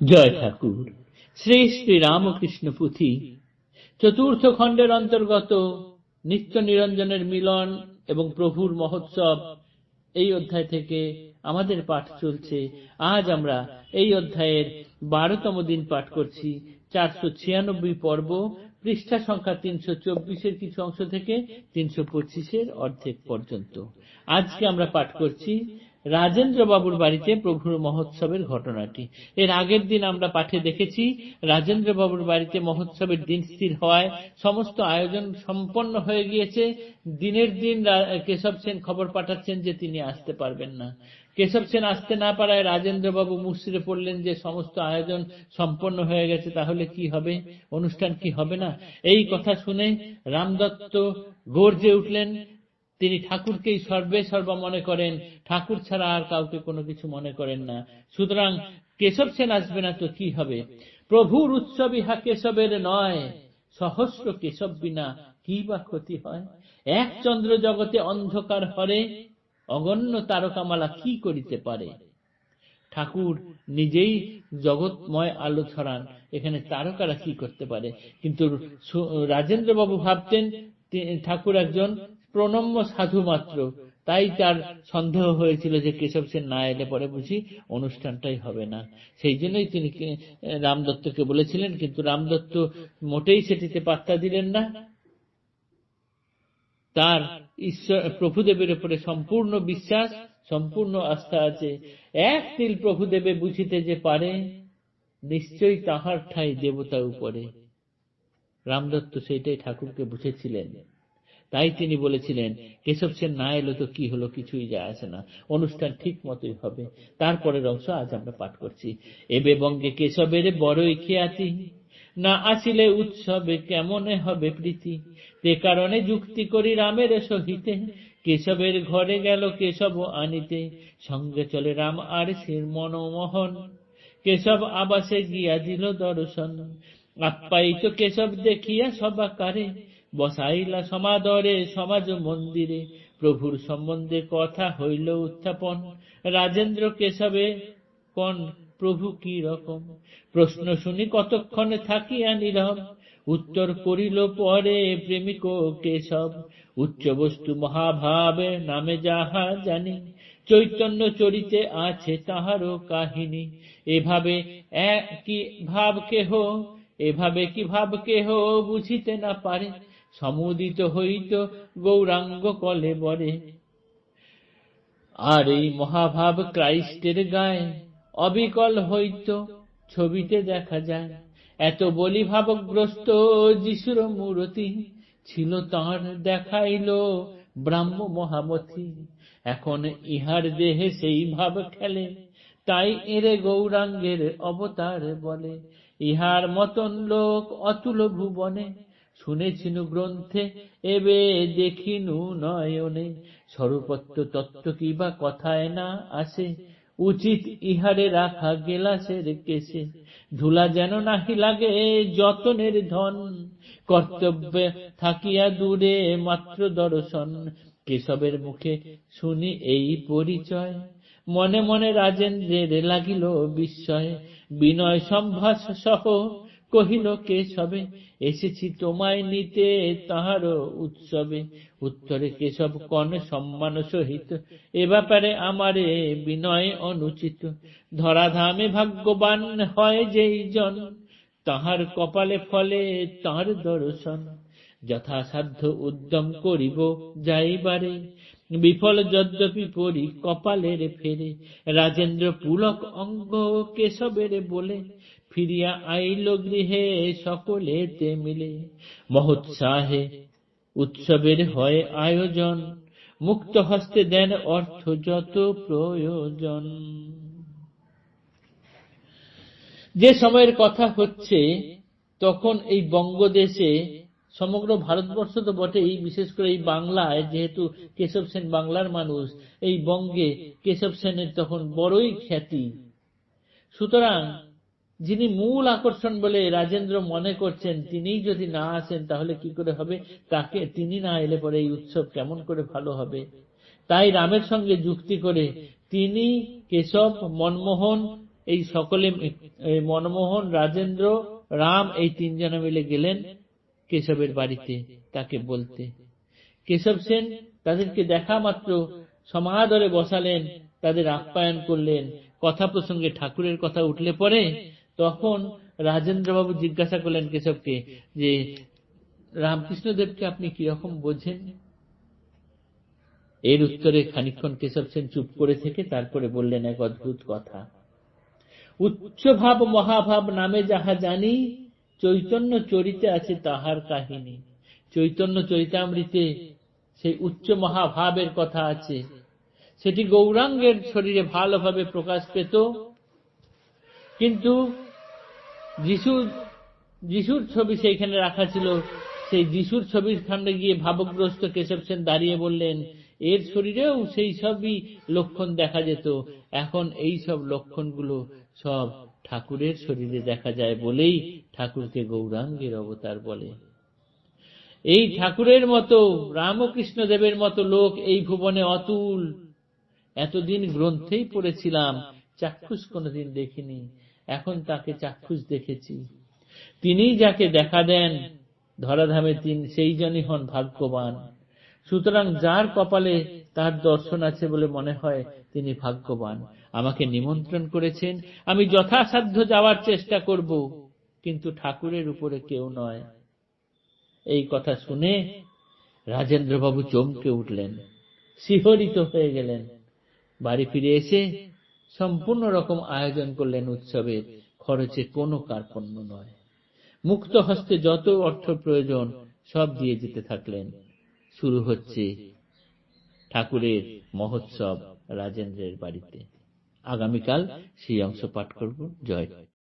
জয় ঠাকুর। শ্রী শ্রী রামকৃষ্ণ পুঁথি, চতুর্থ খণ্ডের অন্তর্গত নিত্য নিরঞ্জনের মিলন এবং প্রভুর মহোৎসব, এই অধ্যায় থেকে আমাদের পাঠ চলছে। আজ আমরা এই অধ্যায়ের বারোতম দিন পাঠ করছি, চারশো ছিয়ানব্বই পর্ব, পৃষ্ঠা সংখ্যা তিনশো চব্বিশের কিছু অংশ থেকে তিনশো পঁচিশের অর্ধেক পর্যন্ত। আজকে আমরা পাঠ করছি রাজেন্দ্র বাবুর বাড়িতে প্রভুর মহোৎসবের ঘটনাটি। এর আগের দিন আমরা পাঠে দেখেছি, রাজেন্দ্র বাবুর বাড়িতে মহোৎসবের দিন স্থির হওয়ায় সমস্ত আয়োজন সম্পন্ন হয়ে গিয়েছে। দিনের দিন কেশব সেন খবর পাঠাচ্ছেন যে তিনি আসতে পারবেন না। কেশব সেন আসতে না পারায় রাজেন্দ্র বাবু মুসিরে পড়লেন যে সমস্ত আয়োজন সম্পন্ন হয়ে গেছে, তাহলে কি হবে? অনুষ্ঠান কি হবে না? এই কথা শুনে রামদত্ত গর্জে উঠলেন। তিনি ঠাকুরকেই সর্বে সর্বা মনে করেন। ঠাকুর ছাড়া আর কাউকে কোনো কিছু মনে করেন না। সুতরাং কেশব সেন আসবে না তো কি হবে? প্রভুর উৎসব ইহা কেশবের নয়। সহস্র কেশব বিনা কি বা ক্ষতি হয়? এক চন্দ্র জগতে অন্ধকার হরে, অগণ্য তারকামালা কি করিতে পারে? ঠাকুর নিজেই জগৎময় আলো ছড়ান। এখানে তারকারা কি করতে পারে? কিন্তু রাজেন্দ্র বাবু ভাবতেন ঠাকুর একজন প্রণম্য সাধু মাত্র। তাই তার সন্দেহ হয়েছিল যে কেশব সেন না এলে পরে বুঝি অনুষ্ঠানটাই হবে না। সেই জন্যই তিনি রামদত্তকে বলেছিলেন, কিন্তু রামদত্ত মোটেই সেটিতে পাত্তা দিলেন না। তার ঈশ্বর, প্রভুদেবের উপরে সম্পূর্ণ বিশ্বাস, সম্পূর্ণ আস্থা আছে। এক তিল প্রভুদেবে বুঝিতে যে পারে, নিশ্চয়ই তাহার ঠাই দেবতা উপরে। রামদত্ত সেইটাই ঠাকুরকে বুঝেছিলেন। তাই তিনি বলেছিলেন, কেশব সেন না এলো তো কি হলো কিছুই যায় আসে না। অনুষ্ঠান ঠিক মতোই হবে। তারপরের অংশ আজ আমরা পাঠ করছি। এবে বঙ্গে কেশবের বড়ই খেয়াতি। না আসিলে উৎসবে কেমনে হবে প্রীতি? তে কারণে যুক্তি করি রামের সহিতে। কেশবের ঘরে গেল কেশব আনিতে। সঙ্গে চলে রাম আর শির মনমোহন। কেশব আবাসে গিয়া দিল দর্শন। আপ্যায়িত কেশব দেখিয়া সবাকারে বসাইলা সমাদরে, সমাজ মন্দিরে। প্রভুর সম্বন্ধে কথা হইল উত্থাপন। রাজেন্দ্র কেশবে, কন, প্রভু কি রকম? প্রশ্ন শুনি কতক্ষণে থাকিয়া নীরব। উত্তর করিল, পরে প্রেমিক কেশব। উচ্চ বস্তু মহাভাবে নামে যাহা জানি। চৈতন্য চরিতে আছে তাহারও কাহিনী। এভাবে কি ভাব কেহ, এভাবে কি ভাব কেহ বুঝিতে না পারে। সমুদিত হইত গৌরাঙ্গ কলে বরে। আর এই মহাভাব ক্রাইস্টের গায়ে অবিকল হইত, ছবিতে দেখা যায়। এত বলি ভাবগ্রস্ত যিশুর মূরতি ছিল তাঁর দেখাইল ব্রাহ্ম মহামতি। এখন ইহার দেহে সেই ভাব খেলে, তাই এরে গৌরাঙ্গের অবতার বলে। ইহার মতন লোক অতুল ভুবনে শুনেছিনু গ্রন্থে, এবে দেখিনু নয়নে। স্বরূপত্ব তত্ত্ব কি বা কথায় না আসে? উচিত ইহারে রাখা গেলাসের কেসে। ধুলা যেন নাহি লাগে যতনের ধন। কর্তব্য থাকিয়া দূরে মাত্র দর্শন। কেশবের মুখে শুনি এই পরিচয়। মনে মনে রাজেন্দ্রের লাগিল বিস্ময়। বিনয় সম্ভাস সহ কহিল কেশবে এসেছি তোমায় নিতে, তাহার উৎসবে। উত্তরে কেশব কন সম্মান সহিত? এ ব্যাপারে আমারে বিনয় অনুচিত। ধরাধামে ভাগ্যবান হয় যেই জন, তাহার কপালে ফলে তাঁর দর্শন। যথাসাধ্য উদ্যম করিব যাইবারে। বিফল যদ্যপি পরি কপালের ফেরে। রাজেন্দ্র পুলক অঙ্গ কেশবের বলে ফিরিয়া আইল গৃহে সকলেতে মিলে। মহোৎসাহে উৎসবের হয় আয়োজন, মুক্ত হস্তে দেন অর্থ যত প্রয়োজন। যে সময়ের কথা হচ্ছে, তখন এই বঙ্গদেশে সমগ্র ভারতবর্ষ তো বটেই, বিশেষ করে এই বাংলায়, যেহেতু কেশব সেন বাংলার মানুষ, এই বঙ্গে কেশব সেনের তখন বড়ই খ্যাতি। সুতরাং যিনি মূল আকর্ষণ বলে রাজেন্দ্র মনে করছেন, তিনিই যদি না আসেন, তাহলে কি করে হবে? তাকে তিনি না এলে পরে এই উৎসব কেমন করে ভালো হবে? তাই রামের সঙ্গে যুক্তি করে তিনি, কেশব, মনমোহন, এই সকলে মনমোহন, রাজেন্দ্র, রাম, এই তিনজনে মিলে গেলেন কেশবের বাড়িতে তাকে বলতে। কেশব সেন তাদেরকে দেখা মাত্র সমাদরে বসালেন, তাদের আপ্যায়ন করলেন, কথা প্রসঙ্গে ঠাকুরের কথা উঠলে পরে তখন রাজেন্দ্রবাবু জিজ্ঞাসা করলেন কেশবকে যে, রামকৃষ্ণদেবকে আপনি কীরকম বোঝেন? এর উত্তরে খানিক্ষণ কেশব সেন চুপ করে থেকে তারপরে বললেন এক অদ্ভুত কথা। উচ্চ ভাব মহাভাব নামে যাহা জানি, চৈতন্য চরিতে আছে তাহার কাহিনী। চৈতন্য চরিতামৃতে সেই উচ্চ মহাভাবের কথা আছে। সেটি গৌরাঙ্গের শরীরে ভালোভাবে প্রকাশ পেত। কিন্তু যিশু যিশুর ছবি সেইখানে রাখা ছিল। সেই যিশুর ছবির সামনে গিয়ে ভাবগ্রস্ত কেশব সেন দাঁড়িয়ে বললেন, এর শরীরেও সেই সবই লক্ষণ দেখা যেত। এখন এই সব লক্ষণগুলো সব ঠাকুরের শরীরে দেখা যায় বলেই ঠাকুরকে গৌরাঙ্গের অবতার বলে। এই ঠাকুরের মতো রামকৃষ্ণ দেবের মতো লোক এই ভুবনে অতুল। এতদিন গ্রন্থেই পড়েছিলাম, চাক্ষুষ কোনোদিন দেখিনি। এখন তাকে চাক্ষুষ দেখেছি। তিনি যাকে দেখা দেন, ধরাধামে তিনি সেই জনই হন ভাগ্যবান। সুতরাং যার কপালে তার দর্শন আছে বলে মনে হয় তিনি ভাগ্যবান। আমাকে নিমন্ত্রণ করেছেন, আমি যথাসাধ্য যাওয়ার চেষ্টা করব, কিন্তু ঠাকুরের উপরে কেউ নয়। এই কথা শুনে রাজেন্দ্রবাবু চমকে উঠলেন। শিহরিত হয়ে গেলেন। বাড়ি ফিরে এসে সম্পূর্ণ রকম আয়োজন করলেন উৎসবের খরচে কোনো কার্পণ্য নয়। মুক্ত হস্তে যত অর্থ প্রয়োজন, সব দিয়ে যেতে থাকলেন। শুরু হচ্ছে ঠাকুরের মহোৎসব রাজেন্দ্রের বাড়িতে। আগামীকাল সেই অংশ পাঠ করব। জয়।